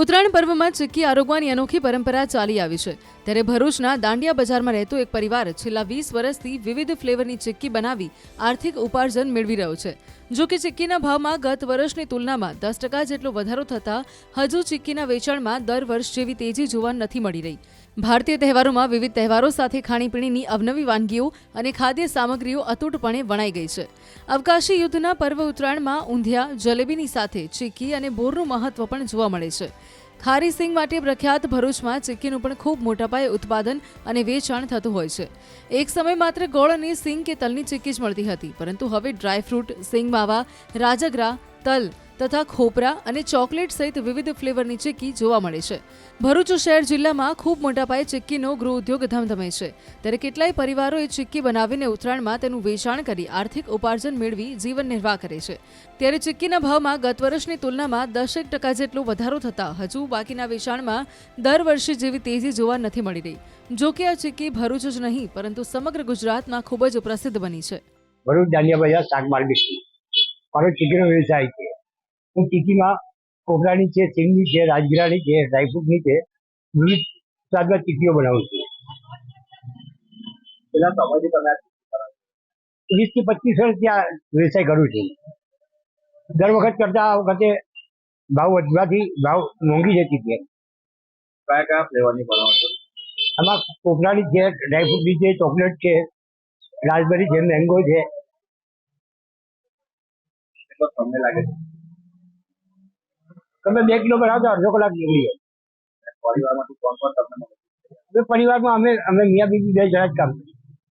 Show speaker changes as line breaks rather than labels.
ઉત્તરાયણ પર્વમાં ચીક્કી આરોગવાની અનોખી પરંપરા ચાલી આવી છે. ત્યારે ભરૂચના દાંડિયા બજારમાં રહેતો એક પરિવાર છેલ્લા વીસ વર્ષથી વિવિધ ફ્લેવરની ચીક્કી બનાવી આર્થિક ઉપાર્જન મેળવી રહ્યો છે. જો કે ચીક્કીના ભાવમાં ગત વર્ષની તુલનામાં દસ ટકા જેટલો વધારો થતાં હજુ ચીક્કીના વેચાણમાં દર વર્ષ જેવી તેજી જોવા નથી મળી રહી. ભારતીય તહેવારોમાં વિવિધ તહેવારો સાથે ખાણીપીણીની અવનવી વાનગીઓ અને ખાદ્ય સામગ્રીઓ અતૂટપણે વણાઈ ગઈ છે. અવકાશી યુદ્ધના પર્વ ઉત્તરાયણમાં ઊંધિયા, જલેબીની સાથે ચીક્કી અને બોરનું મહત્વ પણ જોવા મળે છે. ખારી સિંગ માટે પ્રખ્યાત ભરૂચમાં ચીક્કીનું પણ ખૂબ મોટા પાયે ઉત્પાદન અને વેચાણ થતું હોય છે. એક સમય માત્ર ગોળ અને સિંગ કે તલની ચીક્કી જ મળતી હતી, પરંતુ હવે ડ્રાયફ્રૂટ, સિંગ માવા, રાજગરા, તલ તથા ખોપરા અને ચોકલેટ સહિત વિવિધ ફ્લેવરની ચીક્કી જોવા મળે છે. ભરૂચ શહેર જિલ્લામાં ખૂબ મોટા પાયે ચીક્કીનો ગૃહ ઉદ્યોગ ધમધમે છે. ત્યારે કેટલાય પરિવારોએ ચીક્કી બનાવીને ઉત્તરાયણમાં તેનું વેચાણ કરી આર્થિક ઉપાર્જન મેળવી જીવન નિર્વાહ કરે છે. ત્યારે ચીક્કીના ભાવમાં ગત વર્ષની તુલનામાં દસેક ટકા જેટલો વધારો થતાં હજુ બાકીના વેચાણમાં દર વર્ષે જેવી તેજી જોવા નથી મળી રહી. જો કે આ ચીક્કી ભરૂચ જ નહીં, પરંતુ સમગ્ર ગુજરાતમાં ખૂબ જ પ્રસિદ્ધ બની છે.
ભરૂચ દાંડિયા બજાર શાક માર્કેટથી મારો વ્યવસાય છે. હું ચીકીમાં કોપરાની છે સિંગની છે રાજગીરાની છે ડ્રાયફ્રૂટની છે વિવિધ સ્વાદમાં ચીકીઓ બનાવું છું.
પેલા સમયથી તમે આ
વીસથી પચીસ વર્ષ ત્યાં વ્યવસાય કરું છું. દર વખત કરતા આ વખતે ભાવ વધવાથી ભાવ મોંઘી જતી છે
કયા કયા ફ્લેવરની બનાવો છો?
આમાં કોપરાની છે ડ્રાયફ્રૂટની છે ચોકલેટ છે રાસબેરી છે મેંગો છે.
કેટલો સમય લાગે છે.
તમે બે કિલોમીટર બનાવો તો અડધો કલાક નીકળી જાય
પરિવારમાંથી કોણ કોણ તમને
પરિવારમાં અમે અમે મિયા બીજી બે જણા જ કામ કરીએ.